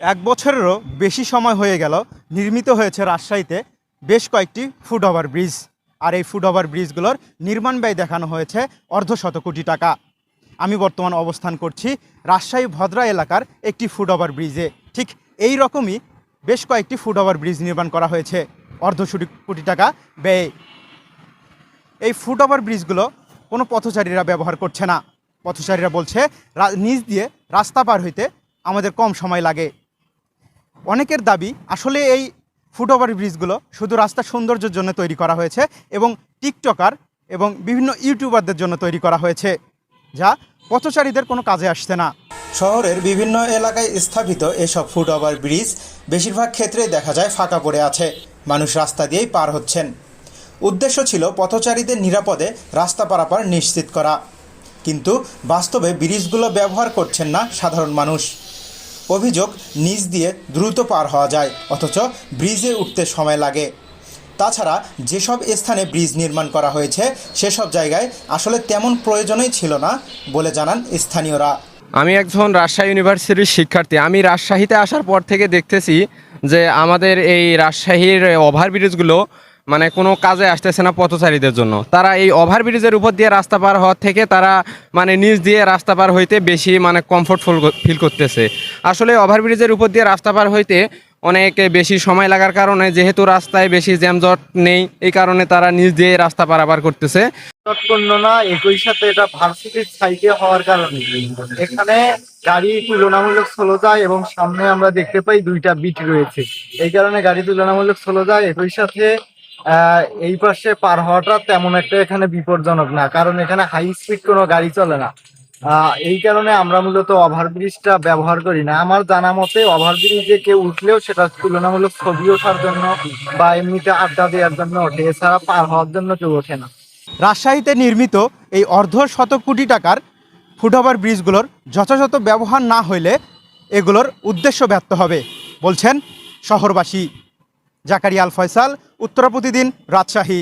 এক বছরেরও বেশি সময় হয়ে গেল নির্মিত হয়েছে রাজশাহীতে বেশ কয়েকটি ফুট ওভার ব্রিজ। আর এই ফুট ওভার ব্রিজগুলোর নির্মাণ ব্যয় দেখানো হয়েছে অর্ধশত কোটি টাকা। আমি বর্তমান অবস্থান করছি রাজশাহী ভদ্রা এলাকার একটি ফুট ওভার ব্রিজে। ঠিক এই রকমই বেশ কয়েকটি ফুট ওভার ব্রিজ নির্মাণ করা হয়েছে। অর্ধশো কোটি টাকা ব্যয়ে। এই ফুট ওভার ব্রিজগুলো কোনো পথচারীরা ব্যবহার করছে না। পথচারীরা বলছে নিচ দিয়ে রাস্তা পার হইতে আমাদের কম সময় লাগে। অনেকের দাবি আসলে এই ফুট ওভার ব্রিজগুলো শুধু রাস্তার সৌন্দর্যের জন্য তৈরি করা হয়েছে এবং টিকটকার এবং বিভিন্ন ইউটিউবারদের জন্য তৈরি করা হয়েছে, যা পথচারীদের কোনো কাজে আসছে না। শহরের বিভিন্ন এলাকায় স্থাপিত এসব ফুট ওভার ব্রিজ বেশিরভাগ ক্ষেত্রেই দেখা যায় ফাঁকা পড়ে আছে। মানুষ রাস্তা দিয়েই পার হচ্ছেন। উদ্দেশ্য ছিল পথচারীদের নিরাপদে রাস্তা পারাপার নিশ্চিত করা। কিন্তু বাস্তবে ব্রিজগুলো ব্যবহার করছেন না সাধারণ মানুষ। অভিযোগ নিচ দিয়ে দ্রুত পার হওয়া যায়, অথচ ব্রিজে উঠতে সময় লাগে। তাছাড়া যেসব স্থানে ব্রিজ নির্মাণ করা হয়েছে, সেসব জায়গায় আসলে তেমন প্রয়োজনই ছিল না বলে জানান স্থানীয়রা। আমি একজন রাজশাহী ইউনিভার্সিটির শিক্ষার্থী। আমি রাজশাহীতে আসার পর থেকে দেখতেছি যে আমাদের এই রাজশাহীর ওভারব্রিজগুলো মানে কোনো কাজে আসতেছে না পথচারীদের জন্য। তারা এই ওভারব্রিজের উপর দিয়ে রাস্তা পার হওয়ার থেকে তারা মানে নিচ দিয়ে রাস্তা পার হইতে বেশি মানে কমফোর্টফুল ফিল করতেছে। আসলে ওভারব্রিজের উপর দিয়ে রাস্তা পার হইতে অনেক বেশি সময় লাগার কারণে যেহেতু রাস্তায় বেশি জ্যামজট নেই, এই কারণে তারা নিজ দিয়ে রাস্তা পারাপার করতেছে। না, একই সাথে এটা ভার্সিটির সাইডে হওয়ার কারণে। এখানে গাড়ি তুলনামূলক স্লো যায় এবং সামনে আমরা দেখতে পাই দুইটা বিট রয়েছে। এই কারণে গাড়ি তুলনামূলক স্লো যায়, একই সাথে এই পাশে পার হওয়াটা তেমন একটা এখানে বিপজ্জনক না, কারণ এখানে হাই স্পিড কোনো গাড়ি চলে না। এই কারণে আমরা মূলত ওভারব্রিজটা ব্যবহার করি না। আমার জানা মতে ওভারব্রিজে কেউ উঠলেও সেটা তুলনামূলক ছবি ওঠার জন্য বা এমনিতে আড্ডা দেওয়ার জন্য ওঠে, এছাড়া পার হওয়ার জন্য কেউ ওঠে না। রাজশাহীতে নির্মিত এই অর্ধ শত কোটি টাকার ফুট ওভার ব্রিজগুলোর যথাযথ ব্যবহার না হইলে এগুলোর উদ্দেশ্য ব্যর্থ হবে, বলছেন শহরবাসী। জাকারিয়া আল ফয়সাল উত্তরা প্রতিদিন রাজশাহী।